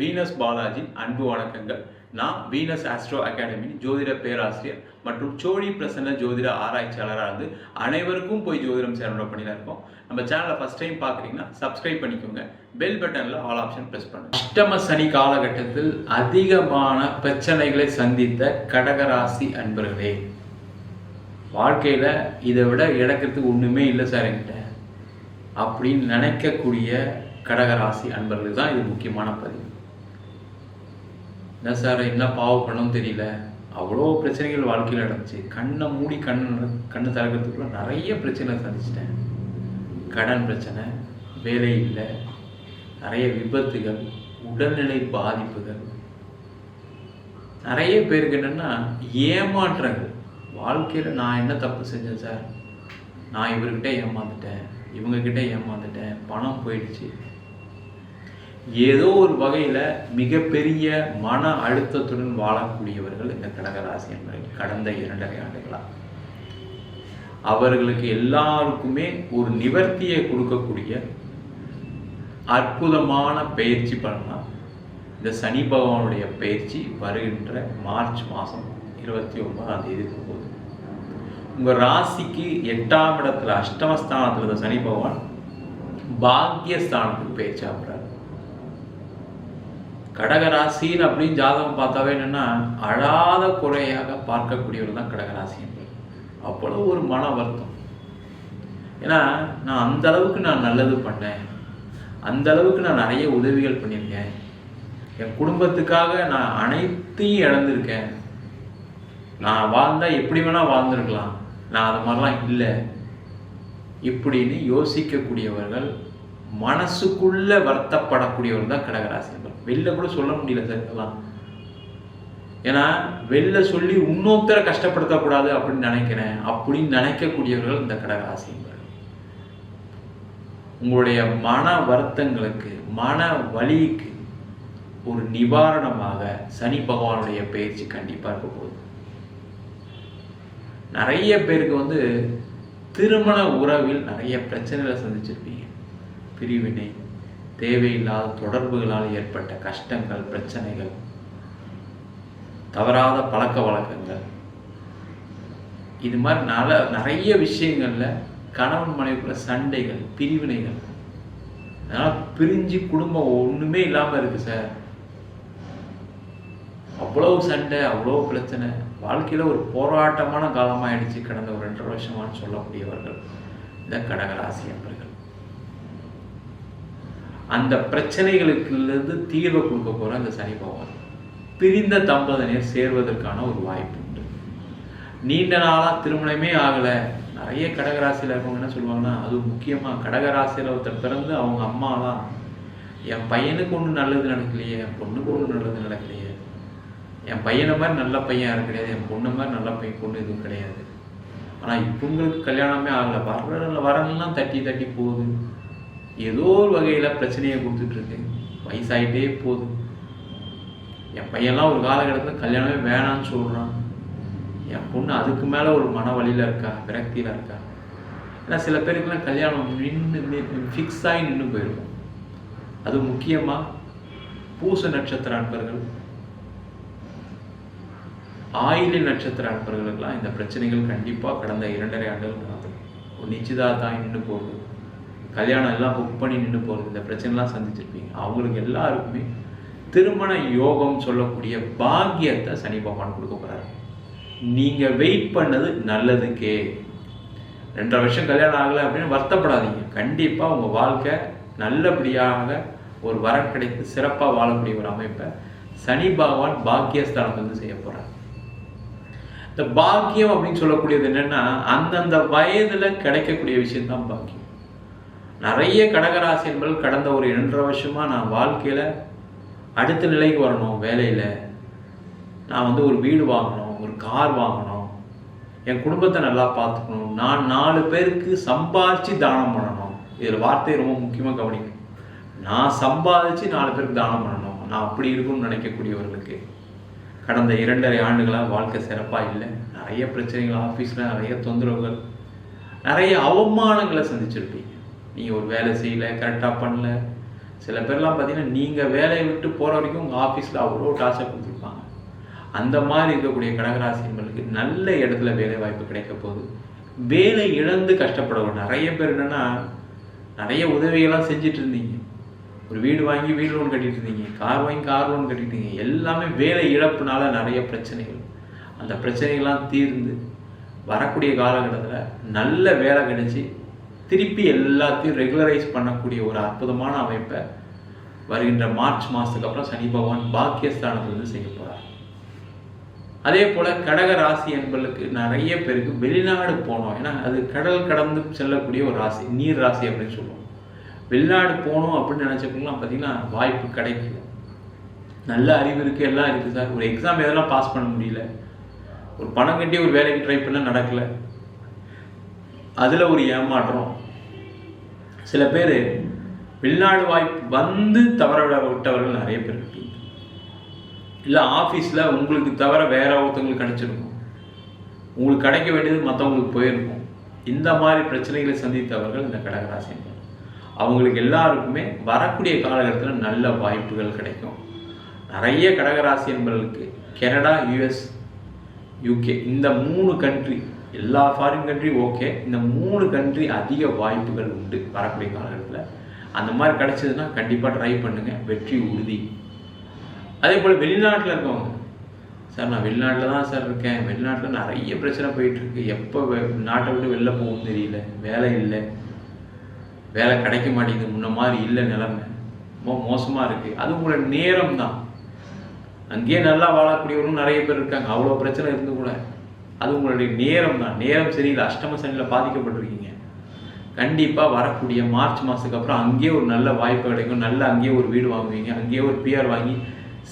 Venus Balaji அன்பு வணக்கங்கள். நான் வீனஸ் ஆஸ்ட்ரோ அகாடமி ஜோதிட பேராசிரியர் மற்றும் சோழி பிரசன்ன ஜோதிட ஆராய்ச்சியாளராக இருந்து அனைவருக்கும் போய் ஜோதிடம் சேரணும் பண்ணிதான் இருக்கோம். நம்ம சேனலை ஃபஸ்ட் டைம் பார்க்குறீங்கன்னா சப்ஸ்கிரைப் பண்ணிக்கோங்க. பெல் பட்டனில் ஆல் ஆப்ஷன் ப்ரெஸ் பண்ணுங்க. அஷ்டம சனி காலகட்டத்தில் அதிகமான பிரச்சனைகளை சந்தித்த கடகராசி அன்பர்களே வாழ்க்கையில் இதை விட இழக்கிறதுக்கு ஒன்றுமே இல்லை சார் என்கிட்ட. அப்படின்னு நினைக்கக்கூடிய கடகராசி அன்பர்களுக்கு தான் இது முக்கியமான பதிவு. என்ன சார் என்ன பாவம் பண்ணணும் தெரியல. அவ்வளோ பிரச்சனைகள் வாழ்க்கையில் நடந்துச்சு. கண்ணை மூடி கண்ணு கண்ணு திறக்கிறதுக்குள்ள நிறைய பிரச்சனை சந்திச்சிட்டேன். கடன் பிரச்சனை வேலை இல்லை நிறைய விபத்துகள் உடல்நிலை பாதிப்புகள். நிறைய பேருக்கு என்னென்னா ஏமாற்றங்கள். வாழ்க்கையில் நான் என்ன தப்பு செஞ்சேன் சார்? நான் இவர்கிட்ட ஏமாந்துட்டேன். இவங்கக்கிட்ட ஏமாந்துட்டேன். பணம் போயிடுச்சு. ஏதோ ஒரு வகையில் மிகப்பெரிய மன அழுத்தத்துடன் வாழக்கூடியவர்கள் இந்த கடகராசி என்பவர்கள் கடந்த இரண்டரை ஆண்டுகளாக அவர்களுக்கு எல்லாருக்குமே ஒரு நிவர்த்தியை கொடுக்கக்கூடிய அற்புதமான பயிற்சி பண்ணலாம் இந்த சனி பகவானுடைய பயிற்சி வருகின்ற மார்ச் மாதம் இருபத்தி ஒன்பதாம் தேதி போகுது. உங்கள் ராசிக்கு எட்டாம் இடத்துல அஷ்டமஸ்தானத்தில் இருந்த சனி பகவான் பாக்யஸ்தானத்துக்கு பயிற்சி ஆகிறார். கடகராசின்னு அப்படின்னு ஜாதகம் பார்த்தாவே என்னென்னா அழாத குறையாக பார்க்கக்கூடியவர் தான் கடகராசி என்பது அவ்வளோ ஒரு மன வருத்தம். ஏன்னா நான் அந்த அளவுக்கு நான் நல்லது பண்ணேன். அந்த அளவுக்கு நான் நிறைய உதவிகள் பண்ணியிருக்கேன். என் குடும்பத்துக்காக நான் அனைத்தையும் இழந்திருக்கேன். நான் வாழ்ந்தால் எப்படி வேணால் வாழ்ந்துருக்கலாம். நான் அது மாதிரிலாம் இல்லை. இப்படின்னு யோசிக்கக்கூடியவர்கள் மனசுக்குள்ள வருத்தப்படக்கூடியவர் தான் கடகராசி வெளில கூட சொல்ல முடியல சார் இதெல்லாம். ஏன்னா வெளில சொல்லி இன்னொருத்தரை கஷ்டப்படுத்தக்கூடாது அப்படின்னு நினைக்கிறேன் அப்படின்னு நினைக்கக்கூடியவர்கள் இந்த கடகராசி உங்களுடைய மன வருத்தங்களுக்கு மன வலிக்கு ஒரு நிவாரணமாக சனி பகவானுடைய பயிற்சி கண்டிப்பாக இருக்க போகுது. நிறைய பேருக்கு வந்து திருமண உறவில் நிறைய பிரச்சனைகளை சந்திச்சிருப்பீங்க. பிரிவினை தேவையில்லாத தொடர்புகளால் ஏற்பட்ட கஷ்டங்கள் பிரச்சனைகள் தவறாத பழக்க வழக்கங்கள். இது மாதிரி நல நிறைய விஷயங்கள்ல கணவன் மனைவிக்குள்ள சண்டைகள் பிரிவினைகள். அதனால பிரிஞ்சு குடும்பம் ஒண்ணுமே இல்லாம இருக்கு சார். அவ்வளவு சண்டை அவ்வளோ பிரச்சனை. வாழ்க்கையில ஒரு போராட்டமான காலமாயிடுச்சு கடந்த ஒரு ரெண்டரை வருஷமானு சொல்லக்கூடியவர்கள். இந்த கடகராசி என்பர்கள். அந்த பிரச்சனைகளுக்குலேருந்து தீர்வை கொடுக்க போற அந்த சனி பகவான். பிரிந்த தம்பதியினர் சேர்வதற்கான ஒரு வாய்ப்பு உண்டு. நீண்ட நாளா திருமணமே ஆகலை. நிறைய கடகராசியில் இருக்கவங்க என்ன சொல்லுவாங்கன்னா அது முக்கியமாக கடகராசியில் ஒருத்தர் பிறந்து அவங்க அம்மாலாம் என் பையனுக்கு ஒன்றும் நல்லது நடக்கலையே என் பொண்ணுக்கு ஒன்றும் நல்லது நடக்கலையே. என் பையனை மாதிரி நல்ல பையன் யாரும் கிடையாது. என் பொண்ணு மாதிரி நல்ல பையன் பொண்ணு எதுவும் கிடையாது. ஆனால் இப்போ உங்களுக்கு கல்யாணமே ஆகலை. வர வரலாம் தட்டி தட்டி போகுது. ஏதோ ஒரு வகையில் பிரச்சனையை கொடுத்துட்ருக்கு வயசாகிட்டே போகுது. என் பையன்லாம் ஒரு காலகட்டத்தில் கல்யாணமே வேணான்னு சொல்கிறான் என் பொண்ணு அதுக்கு மேலே ஒரு மன வழியில் இருக்கா? விரக்தியில் இருக்கா? ஏன்னா சில பேருக்குலாம் கல்யாணம் நின்று ஃபிக்ஸ் ஆகி நின்று போயிருக்கும். அது முக்கியமாக பூச நட்சத்திர அன்பர்கள் ஆயிலி நட்சத்திர அன்பர்களுக்கெல்லாம் இந்த பிரச்சனைகள் கண்டிப்பாக கடந்த இரண்டரை ஆண்டுகள் நடந்தது ஒரு நிச்சயதார்த்தம் நின்று போகுது. கல்யாணம் எல்லாம் புக் பண்ணி நின்று போகிறது இந்த பிரச்சனைலாம் சந்திச்சிருப்பீங்க. அவங்களுக்கு எல்லாருக்குமே திருமண யோகம் சொல்லக்கூடிய பாக்கியத்தை சனி பகவான் கொடுக்க போறாரு. நீங்க வெயிட் பண்ணது நல்லதுக்கே. ரெண்டரை வருஷம் கல்யாணம் ஆகலை அப்படின்னு வருத்தப்படாதீங்க. கண்டிப்பா உங்க வாழ்க்கை நல்லபடியாக ஒரு வரம் கிடைத்து சிறப்பாக வாழக்கூடிய ஒரு அமைப்பை சனி பகவான் பாக்கியஸ்தானம் வந்து செய்ய போகிறார் இந்த பாக்கியம் அப்படின்னு சொல்லக்கூடியது என்னன்னா அந்தந்த வயதுல கிடைக்கக்கூடிய விஷயம்தான் பாக்கியம். நிறைய கடகராசி என்பது கடந்த ஒரு இரண்டரை வருஷமாக நான் வாழ்க்கையில் அடுத்த நிலைக்கு வரணும் வேலையில். நான் வந்து ஒரு வீடு வாங்கணும் ஒரு கார் வாங்கணும் என் குடும்பத்தை நல்லா பார்த்துக்கணும். நான் நாலு பேருக்கு சம்பாதிச்சு தானம் பண்ணணும். இதில் வார்த்தை ரொம்ப முக்கியமாக கவனிக்கும் நான் சம்பாதிச்சு நாலு பேருக்கு தானம் பண்ணணும். நான் அப்படி இருக்கும்னு நினைக்கக்கூடியவர்களுக்கு கடந்த இரண்டரை ஆண்டுகளாக வாழ்க்கை சிறப்பாக இல்லை. நிறைய பிரச்சனைகள் ஆஃபீஸில் நிறைய தொந்தரவுகள் நிறைய அவமானங்களை சந்திச்சிருப்பீங்க நீங்கள் ஒரு வேலை செய்யலை கரெக்டாக பண்ணல. சில பேர்லாம் பார்த்தீங்கன்னா நீங்கள் வேலையை விட்டு போகிற வரைக்கும் உங்கள் ஆஃபீஸில் அவ்வளோ டார்ச்சர் கொடுத்துருப்பாங்க. அந்த மாதிரி இருக்கக்கூடிய கடகராசி நல்ல இடத்துல வேலை வாய்ப்பு கிடைக்க போகுது. வேலை இழந்து கஷ்டப்படுவோம் நிறைய பேர் என்னென்னா நிறைய உதவிகள்லாம் செஞ்சுட்டு இருந்தீங்க. ஒரு வீடு வாங்கி வீடு லோன் கட்டிட்டு இருந்தீங்க கார் வாங்கி கார் லோன் கட்டிட்டு இருந்தீங்க. எல்லாமே வேலை இழப்புனால நிறைய பிரச்சனைகள். அந்த பிரச்சனைகள்லாம் தீர்ந்து வரக்கூடிய காலகட்டத்தில் நல்ல வேலை கிடைச்சி திருப்பி எல்லாத்தையும் ரெகுலரைஸ் பண்ணக்கூடிய ஒரு அற்புதமான அமைப்பை வருகின்ற மார்ச் மாதத்துக்கு அப்புறம் சனி பகவான் பாக்கியஸ்தானத்திலிருந்து செய்ய போகிறார் அதே போல் கடக ராசி என்பதற்கு நிறைய பேருக்கு வெளிநாடு போனோம். ஏன்னா அது கடல் கடந்து செல்லக்கூடிய ஒரு ராசி நீர் ராசி அப்படின்னு சொல்லுவோம். வெளிநாடு போகணும் அப்படின்னு நினச்சவங்களாம் பார்த்தீங்கன்னா வாய்ப்பு கிடைக்கல. நல்ல அறிவு இருக்குது எல்லாம் இருக்குது சார். ஒரு எக்ஸாம் எதெல்லாம் பாஸ் பண்ண முடியல. ஒரு பணம் கட்டி ஒரு வேலைக்கு ட்ரை பண்ணால் நடக்கலை. அதில் ஒரு ஏமாற்றம். சில பேர் வெளிநாடு வாய்ப்பு வந்து தவற விட விட்டவர்கள் நிறைய பேர் இருக்கீங்க இல்லை ஆஃபீஸில் உங்களுக்கு தவிர வேற ஒருத்தவங்களுக்கு கிடைச்சிருக்கும். உங்களுக்கு கிடைக்க வேண்டியது மற்றவங்களுக்கு போயிருக்கும். இந்த மாதிரி பிரச்சனைகளை சந்தித்தவர்கள் இந்த கடகராசி அவங்களுக்கு எல்லாருக்குமே வரக்கூடிய காலகட்டத்தில் நல்ல வாய்ப்புகள் கிடைக்கும். நிறைய கடகராசி என்பவர்களுக்கு கனடா யூஎஸ் யூகே இந்த மூணு கண்ட்ரி எல்லா ஃபாரின் கண்ட்ரி ஓகே இந்த மூணு கண்ட்ரி அதிக வாய்ப்புகள் உண்டு வரக்கூடிய காலகட்டத்தில். அந்த மாதிரி கிடைச்சதுன்னா கண்டிப்பாக ட்ரை பண்ணுங்கள் வெற்றி உறுதி. அதே போல் வெளிநாட்டில் இருக்கவங்க. சார் நான் வெளிநாட்டில் தான் சார் இருக்கேன். வெளிநாட்டில் நிறைய பிரச்சனை போயிட்டுருக்கு. எப்போ வெ- நாட்டை விட்டு வெளில போகும் தெரியல. வேலை இல்லை. வேலை கிடைக்க மாட்டேங்குது. முன்ன மாதிரி இல்லை நிலைமை. ரொம்ப மோசமாக இருக்குது அது உங்களோட நேரம் தான். அங்கேயே நல்லா வாழக்கூடியவரும் நிறைய பேர் இருக்காங்க. அவ்வளோ பிரச்சனை இருந்து கூட. அது உங்களுடைய நேரம் தான். நேரம் சரியில்லை. அஷ்டம சனியில் பாதிக்கப்பட்டிருக்கீங்க. கண்டிப்பாக வரக்கூடிய மார்ச் மாதத்துக்கு அப்புறம் அங்கேயே ஒரு நல்ல வாய்ப்பு கிடைக்கும். நல்ல அங்கேயே ஒரு வீடு வாங்குவீங்க. அங்கேயே ஒரு பிஆர் வாங்கி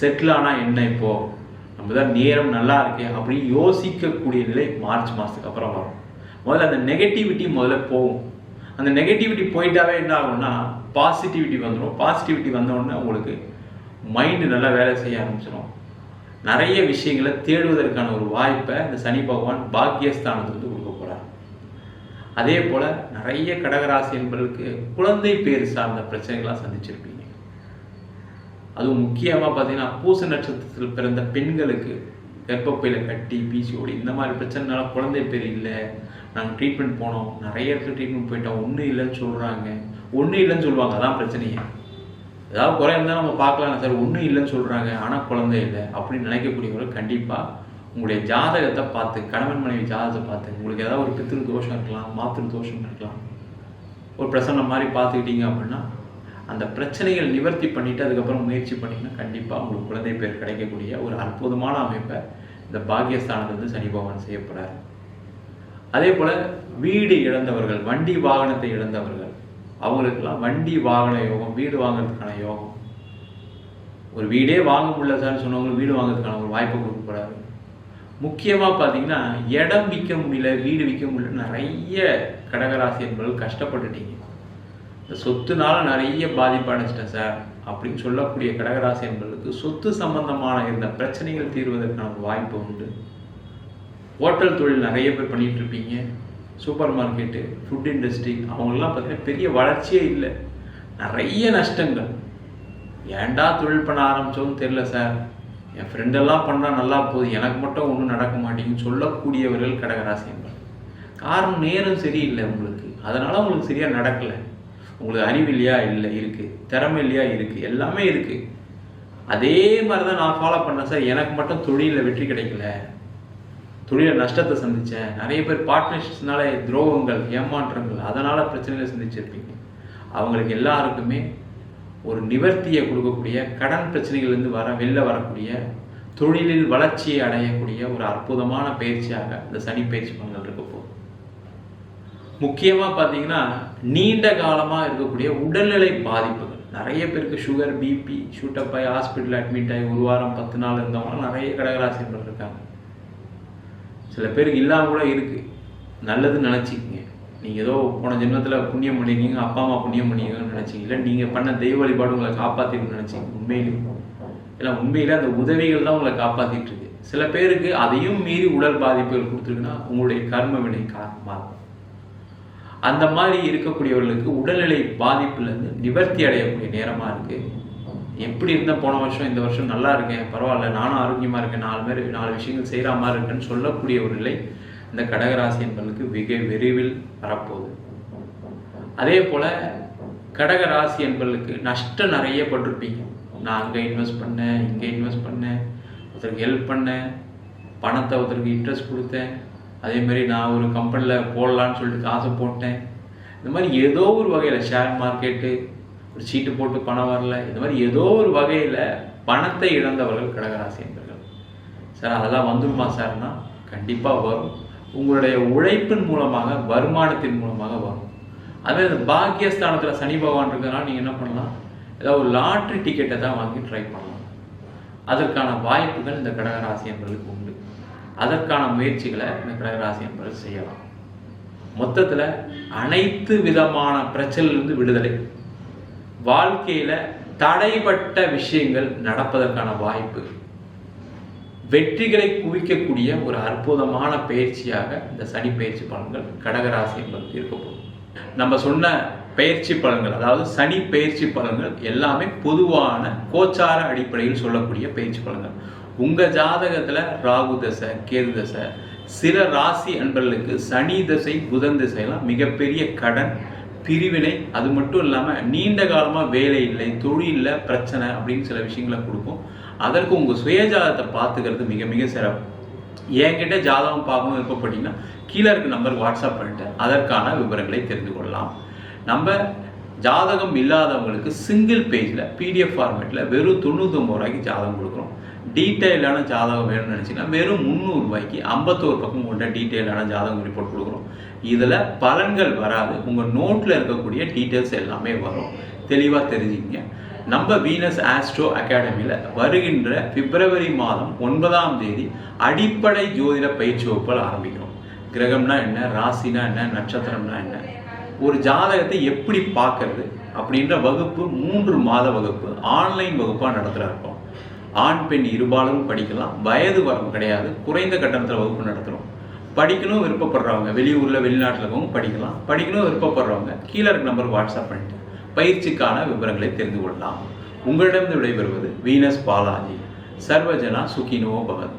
செட்டில் ஆனால் என்ன இப்போது நம்ம தான் நேரம் நல்லா இருக்கே அப்படின்னு யோசிக்கக்கூடிய நிலை மார்ச் மாதத்துக்கு அப்புறம் வரும். முதல்ல அந்த நெகட்டிவிட்டி முதல்ல போகும். அந்த நெகட்டிவிட்டி போயிட்டாவே என்ன ஆகும்னா பாசிட்டிவிட்டி வந்துடும் பாசிட்டிவிட்டி வந்தோடனே உங்களுக்கு மைண்டு நல்லா வேலை செய்ய ஆரம்பிச்சிடும் நிறைய விஷயங்களை தேடுவதற்கான ஒரு வாய்ப்பை இந்த சனி பகவான் பாக்கியஸ்தானத்திலிருந்து கொடுக்க போகிறார் அதே போல நிறைய கடகராசி என்பதற்கு குழந்தை பேர் சார்ந்த பிரச்சனைகள்லாம் சந்திச்சிருப்பீங்க. அதுவும் முக்கியமாக பார்த்தீங்கன்னா பூச நட்சத்திரத்தில் பிறந்த பெண்களுக்கு கர்ப்பப்பையில் கட்டி பிசிஓடி இந்த மாதிரி பிரச்சனைனால குழந்தை பேர் இல்லை. நாங்கள் ட்ரீட்மெண்ட் போனோம். நிறைய இடத்துல ட்ரீட்மெண்ட் போயிட்டோம். ஒன்றும் இல்லைன்னு சொல்கிறாங்க ஒன்றும் இல்லைன்னு சொல்லுவாங்க. அதான் பிரச்சனையே. ஏதாவது குறை இருந்தால் நம்ம பார்க்கலாம் சார். ஒன்றும் இல்லைன்னு சொல்கிறாங்க ஆனால் குழந்தை இல்லை. அப்படின்னு நினைக்கக்கூடியவர்கள் கண்டிப்பாக உங்களுடைய ஜாதகத்தை பார்த்து கணவன் மனைவி ஜாதகத்தை பார்த்து உங்களுக்கு ஏதாவது ஒரு பித்திரு தோஷம் இருக்கலாம் மாத்திரு தோஷம் இருக்கலாம். ஒரு பிரசன்னம் மாதிரி பார்த்துக்கிட்டீங்க அப்படின்னா அந்த பிரச்சனைகள் நிவர்த்தி பண்ணிவிட்டு அதுக்கப்புறம் முயற்சி பண்ணிங்கன்னா கண்டிப்பாக உங்களுக்கு குழந்தை பேர் கிடைக்கக்கூடிய ஒரு அற்புதமான அமைப்பை இந்த பாக்கியஸ்தானத்திலிருந்து சனி பகவான் செய்யப்படுறார் அதே போல் வீடு இழந்தவர்கள் வண்டி வாகனத்தை இழந்தவர்கள் அவங்களுக்கெல்லாம் வண்டி வாகன யோகம் வீடு வாங்குறதுக்கான யோகம். ஒரு வீடே வாங்க முடியல சார் சொன்னவங்க வீடு வாங்குறதுக்கான ஒரு வாய்ப்பை கொடுக்க முக்கியமாக பார்த்தீங்கன்னா இடம் விற்க முடியல வீடு விற்க முடியல நிறைய கடகராசி என்பவர்கள் கஷ்டப்பட்டுட்டீங்க. இந்த சொத்துனால நிறைய பாதிப்பு அடைச்சிட்டேன் சார் அப்படின்னு சொல்லக்கூடிய கடகராசி என்பவர்களுக்கு சொத்து சம்பந்தமான இருந்த பிரச்சனைகள் தீர்வதற்கான வாய்ப்பு உண்டு. ஹோட்டல் தொழில் நிறைய பேர் பண்ணிகிட்ருப்பீங்க இருப்பீங்க. சூப்பர் மார்க்கெட்டு ஃபுட் இண்டஸ்ட்ரி அவங்களாம் பார்த்தீங்கன்னா பெரிய வளர்ச்சியே இல்லை. நிறைய நஷ்டங்கள். ஏன்டா தொழில் பண்ண ஆரம்பித்தோன்னு தெரில சார் என் ஃப்ரெண்டெல்லாம் பண்ணால் நல்லா போகுது. எனக்கு மட்டும் ஒன்றும் நடக்க மாட்டேங்குன்னு சொல்லக்கூடியவர்கள் கடகராசி என்பவர் காரணம் நேரம் சரியில்லை உங்களுக்கு. அதனால் உங்களுக்கு சரியாக நடக்கல. உங்களுக்கு அறிவு இல்லையா? இல்லை. இருக்குது திறமை இல்லையா? இருக்குது எல்லாமே இருக்குது அதே மாதிரி தான் நான் ஃபாலோ பண்ணேன் சார் எனக்கு மட்டும் தொழிலில் வெற்றி கிடைக்கல. தொழில நஷ்டத்தை சந்திச்சேன். நிறைய பேர் பார்ட்னர்ஷிப்ஸ்னால துரோகங்கள் ஏமாற்றங்கள் அதனால பிரச்சனைகளை சந்திச்சிருப்பீங்க. அவங்களுக்கு எல்லாருக்குமே ஒரு நிவர்த்தியை கொடுக்கக்கூடிய கடன் பிரச்சனைகள்லேருந்து வர வெளில வரக்கூடிய தொழிலில் வளர்ச்சியை அடையக்கூடிய ஒரு அற்புதமான பயிற்சியாக இந்த சனி பயிற்சி பலன்கள் இருக்க போகுது. முக்கியமாக பார்த்தீங்கன்னா நீண்ட காலமாக இருக்கக்கூடிய உடல்நிலை பாதிப்புகள். நிறைய பேருக்கு சுகர் பிபி ஷூட்டப் ஆகி ஹாஸ்பிட்டல் அட்மிட் ஆகி ஒரு வாரம் பத்து நாள் இருந்தவங்களாம் நிறைய கடகராசிகள் இருக்காங்க. சில பேருக்கு இல்லாம கூட இருக்குது நல்லதுன்னு நினச்சிக்கிங்க. நீங்கள் ஏதோ போன ஜென்மத்தில் புண்ணியம் பண்ணியிருக்கீங்க அப்பா அம்மா புண்ணியம் பண்ணியிருக்கீங்கன்னு நினச்சிங்க இல்லை நீங்கள் பண்ண தெய்வ வழிபாடு உங்களை காப்பாற்றிருக்குன்னு நினச்சிங்க உண்மையிலும் இல்லை உண்மையில் அந்த உதவிகள் தான் உங்களை காப்பாற்றிட்டு இருக்கு சில பேருக்கு அதையும் மீறி உடல் பாதிப்புகள் கொடுத்துருக்குன்னா உங்களுடைய கர்ம வினை காரணமாக அந்த மாதிரி இருக்கக்கூடியவர்களுக்கு உடல்நிலை பாதிப்புலேருந்து நிவர்த்தி அடையக்கூடிய நேரமாக இருக்குது எப்படி இருந்தேன் போன வருஷம் இந்த வருஷம் நல்லா இருக்கேன் பரவாயில்ல நானும் ஆரோக்கியமாக இருக்கேன் நாலு பேர் நாலு விஷயங்கள் செய்கிற மாதிரி இருக்கேன்னு சொல்லக்கூடிய ஒரு நிலை இந்த கடகராசி என்பதற்கு மிக விரைவில் வரப்போகுது. அதே போல் கடகராசி நஷ்டம் நிறைய பட்டிருப்பீங்க. நான் அங்கே இன்வெஸ்ட் பண்ணேன் இங்கே இன்வெஸ்ட் பண்ணேன் ஒருத்தருக்கு ஹெல்ப் பண்ணேன் பணத்தை ஒருத்தருக்கு இன்ட்ரெஸ்ட் கொடுத்தேன் அதேமாரி நான் ஒரு கம்பெனியில் போடலான்னு சொல்லிட்டு காசை போட்டேன். இந்த மாதிரி ஏதோ ஒரு வகையில் ஷேர் மார்க்கெட்டு ஒரு சீட்டு போட்டு பணம் வரல இந்த மாதிரி ஏதோ ஒரு வகையில் பணத்தை இழந்தவர்கள் கடகராசி சார் அதெல்லாம் வந்துருமா சார்னா? கண்டிப்பாக வரும். உங்களுடைய உழைப்பின் மூலமாக வருமானத்தின் மூலமாக வரும். அதே இந்த பாக்கியஸ்தானத்தில் சனி பகவான் இருக்கிறதுனால நீங்கள் என்ன பண்ணலாம்? ஏதாவது ஒரு லாட்ரி டிக்கெட்டை தான் வாங்கி ட்ரை பண்ணலாம். அதற்கான வாய்ப்புகள் இந்த கடகராசி என்பதற்கு உண்டு. அதற்கான முயற்சிகளை இந்த கடகராசி என்பது செய்யலாம். மொத்தத்தில் அனைத்து விதமான பிரச்சனையிலிருந்து விடுதலை. வாழ்க்கையில் தடைப்பட்ட விஷயங்கள் நடப்பதற்கான வாய்ப்பு. வெற்றிகளை குவிக்கக்கூடிய ஒரு அற்புதமான பயிற்சியாக இந்த சனி பயிற்சி பலன்கள் கடகராசி என்பது இருக்க போகும் நம்ம சொன்ன பயிற்சி பலன்கள் அதாவது சனி பயிற்சி பலன்கள் எல்லாமே பொதுவான கோச்சார அடிப்படையில் சொல்லக்கூடிய பயிற்சி பலன்கள். உங்கள் ஜாதகத்தில் ராகு தசை கேது தசை சில ராசி அன்பர்களுக்கு சனி தசை புதன் திசையெல்லாம் மிகப்பெரிய கடன் பிரிவினை அது மட்டும் இல்லாமல் நீண்ட காலமாக வேலை இல்லை தொழிலில் பிரச்சனை அப்படின்னு சில விஷயங்களை கொடுக்கும். அதற்கு உங்கள் சுயஜாதத்தை பார்த்துக்கிறது மிக மிக சிறப்பு. என்கிட்ட ஜாதகம் பார்க்கணும் விருப்பப்பட்டீங்கன்னா கீழே இருக்க நம்பருக்கு வாட்ஸ்அப் பண்ணிட்டு அதற்கான விவரங்களை தெரிந்து கொள்ளலாம். நம்ம ஜாதகம் இல்லாதவங்களுக்கு சிங்கிள் பேஜில் பிடிஎஃப் ஃபார்மேட்டில் வெறும் தொண்ணூத்தொம்பது ரூபாய்க்கு ஜாதகம் கொடுக்குறோம் டீட்டெயிலான ஜாதகம் வேணும்னு நினச்சிங்கன்னா வெறும் முந்நூறுரூபாய்க்கு ஐம்பத்தோரு பக்கம் கொண்ட டீட்டெயிலான ஜாதகம் ரிப்போர்ட் கொடுக்குறோம் இதில் பலன்கள் வராது. உங்கள் நோட்டில் இருக்கக்கூடிய டீட்டெயில்ஸ் எல்லாமே வரும். தெளிவாக தெரிஞ்சுக்கிங்க. நம்ம வீனஸ் ஆஸ்ட்ரோ அகாடமியில் வருகின்ற பிப்ரவரி மாதம் ஒன்பதாம் தேதி அடிப்படை ஜோதிட பயிற்சி வகுப்புகள் ஆரம்பிக்கிறோம். கிரகம்னா என்ன? ராசினா என்ன? நட்சத்திரம்னா என்ன? ஒரு ஜாதகத்தை எப்படி பார்க்கறது அப்படின்ற வகுப்பு மூன்று மாத வகுப்பு ஆன்லைன் வகுப்பாக நடத்துகிற இருக்கோம். ஆண் பெண் இருபாலும் படிக்கலாம். வயது வரம்பு கிடையாது. குறைந்த கட்டணத்தில் வகுப்பு நடத்துகிறோம் படிக்கணும் விருப்பப்படுறவங்க. வெளியூரில் வெளிநாட்டில் இருக்கவங்க படிக்கலாம். படிக்கணும் விருப்பப்படுறவங்க. கீழே இருக்க நம்பருக்கு வாட்ஸ்அப் பண்ணிட்டு பயிற்சிக்கான விவரங்களை தெரிந்து கொள்ளலாம். உங்களிடம் விடைபெறுவது வீனஸ் பாலாஜி. சர்வஜனா சுகினோ பகத்.